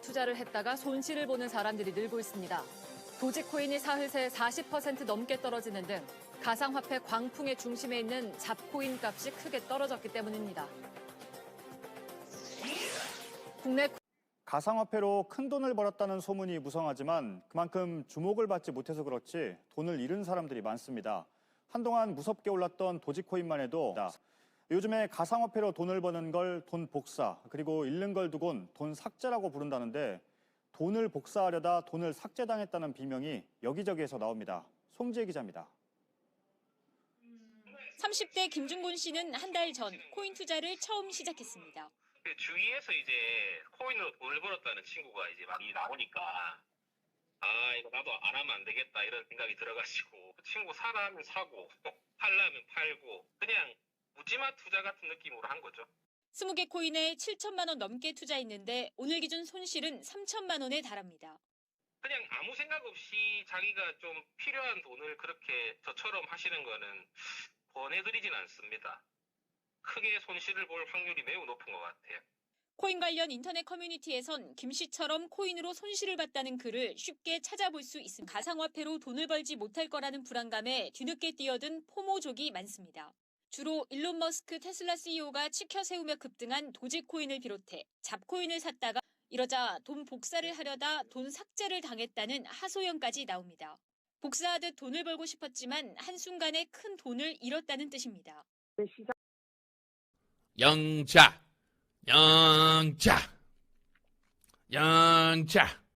투자를 했다가 손실을 보는 사람들이 늘고 있습니다. 도지코인이 사흘 새 40% 넘게 떨어지는 등 가상화폐 광풍의 중심에 있는 잡코인 값이 크게 떨어졌기 때문입니다. 국내 가상화폐로 큰 돈을 벌었다는 소문이 무성하지만 그만큼 주목을 받지 못해서 그렇지 돈을 잃은 사람들이 많습니다. 한동안 무섭게 올랐던 도지코인만 해도 요즘에 가상화폐로 돈을 버는 걸 돈 복사 그리고 잃는 걸 두곤 돈 삭제라고 부른다는데 돈을 복사하려다 돈을 삭제당했다는 비명이 여기저기에서 나옵니다. 송지혜 기자입니다. 30대 김중곤 씨는 한 달 전 코인 투자를 처음 시작했습니다. 그 주위에서 이제 코인으로 돈을 벌었다는 친구가 이제 많이 나오니까 아 이거 나도 안 하면 안 되겠다 이런 생각이 들어가지고 그 친구 사라면 사고 팔라면 팔고 그냥 묻지마 투자 같은 느낌으로 한 거죠. 20개 코인에 7천만 원 넘게 투자했는데 오늘 기준 손실은 3천만 원에 달합니다. 그냥 아무 생각 없이 자기가 좀 필요한 돈을 그렇게 저처럼 하시는 거는 권해드리진 않습니다. 크게 손실을 볼 확률이 매우 높은 것 같아요. 코인 관련 인터넷 커뮤니티에선 김 씨처럼 코인으로 손실을 봤다는 글을 쉽게 찾아볼 수 있습니다. 가상화폐로 돈을 벌지 못할 거라는 불안감에 뒤늦게 뛰어든 포모족이 많습니다. 주로 일론 머스크 테슬라 CEO가 치켜 세우며 급등한 도지코인을 비롯해 잡코인을 샀다가 이러자 돈 복사를 하려다 돈 삭제를 당했다는 하소연까지 나옵니다. 복사하듯 돈을 벌고 싶었지만 한순간에 큰 돈을 잃었다는 뜻입니다. 영자, 영자, 영자.